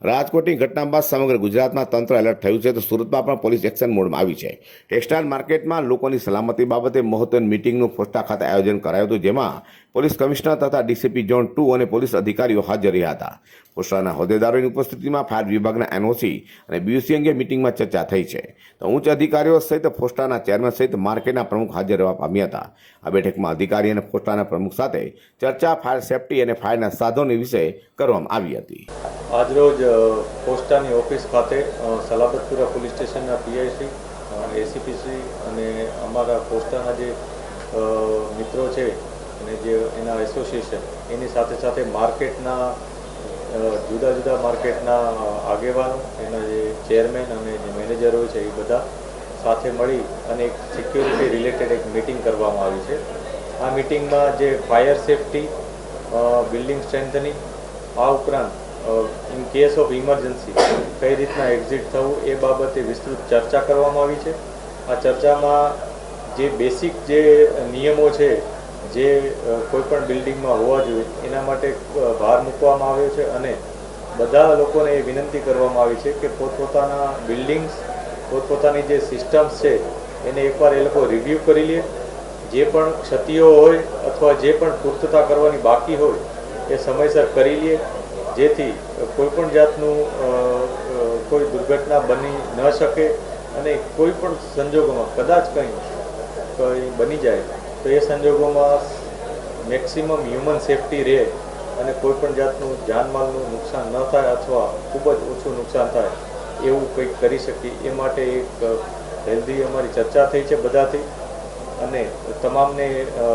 રાજકોટની ઘટના બાદ સમગ્ર ગુજરાતમાં તંત્ર એલર્ટ થયું છે. તો સુરતમાં પણ પોલીસ એક્શન મોડમાં આવી છે. ટેક્સટાઇલ માર્કેટમાં લોકોની સલામતી બાબતે મહત્વની મિટિંગનું ફોસ્ટા ખાતે આયોજન કરાયું હતું, જેમાં પોલીસ કમિશનર તથા ડીસીપી ઝોન ટુ અને પોલીસ અધિકારીઓ હાજર રહ્યા હતા. પોસ્ટાના હોદ્દેદારોની ઉપસ્થિતિમાં ફાયર વિભાગના એનઓસી અને બીયુસી અંગે મિટિંગમાં ચર્ચા થઈ છે. તો ઉચ્ચ અધિકારીઓ સહિત ફોસ્ટાના ચેરમેન સહિત માર્કેટના પ્રમુખ હાજર રહેવા પામ્યા હતા. આ બેઠકમાં અધિકારી અને ફોસ્ટાના પ્રમુખ સાથે ચર્ચા, ફાયર સેફટી અને ફાયરના સાધનો વિશે કરવામાં આવી હતી. આજરોજ પોસ્ટાની ઓફિસ ખાતે સલાબતપુરા પોલીસ સ્ટેશનના પીઆઈસી એસીપીસી અને અમારા પોસ્ટાના જે મિત્રો છે, અને જે એના એસોસિએશન, એની સાથે સાથે માર્કેટના જુદા જુદા માર્કેટના આગેવાનો, એના જે ચેરમેન અને જે મેનેજર હોય છે, એ બધા સાથે મળી અને એક સિક્યોરિટી રિલેટેડ એક મિટિંગ કરવામાં આવી છે. આ મિટિંગમાં જે ફાયર સેફટી બિલ્ડિંગ સ્ટ્રેન્થનિંગ, આ ઉપરાંત ઇન કેસ ઓફ ઇમરજન્સી કઈ રીતના એક્ઝિટ થવું એ બાબતે વિસ્તૃત ચર્ચા કરવામાં આવી છે. આ ચર્ચામાં જે બેસિક જે નિયમો છે, જે કોઈપણ બિલ્ડિંગમાં હોવા જોઈએ, એના માટે ભાર મૂકવામાં આવ્યો છે અને બધા લોકોને એ વિનંતી કરવામાં આવી છે કે પોતપોતાના બિલ્ડિંગ્સ પોતપોતાની જે સિસ્ટમ્સ છે, એને એકવાર એ લોકો રિવ્યૂ કરી લે. જે પણ ક્ષતિઓ હોય અથવા જે પણ પૂર્તતા કરવાની બાકી હોય, એ સમયસર કરી લે. જેથી કોઈ પણ જાતનું કોઈ દુર્ઘટના બની ન શકે અને કોઈ પણ સંજોગોમાં, કદાચ કંઈ કંઈ બની જાય, તો એ સંજોગોમાં મેક્સિમમ હ્યુમન સેફટી રહે અને કોઈ પણ જાતનું જાનમાલનું નુકસાન ન થાય અથવા ખૂબ જ ઓછું નુકસાન થાય, એવું કંઈક કરી શકીએ. એ માટે એક હેલ્ધી અમારી ચર્ચા થઈ છે બધાથી. અને તમામને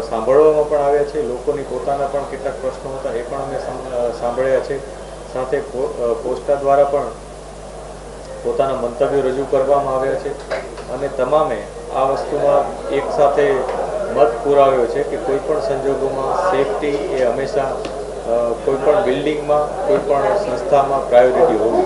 સાંભળવામાં પણ આવ્યા છે. લોકોની પોતાના પણ કેટલાક પ્રશ્નો હતા, એ પણ અમે સાંભળ્યા છે. સાથે પોસ્ટા દ્વારા પણ પોતાના મંતવ્યો રજૂ કરવામાં આવ્યા છે. અને તમામે આ વસ્તુમાં એક સાથે મત પુરાવ્યો છે કે કોઈ પણ સંજોગોમાં સેફટી એ હંમેશા કોઈ પણ બિલ્ડિંગમાં કોઈ પણ સંસ્થામાં પ્રાયોરિટી હોવી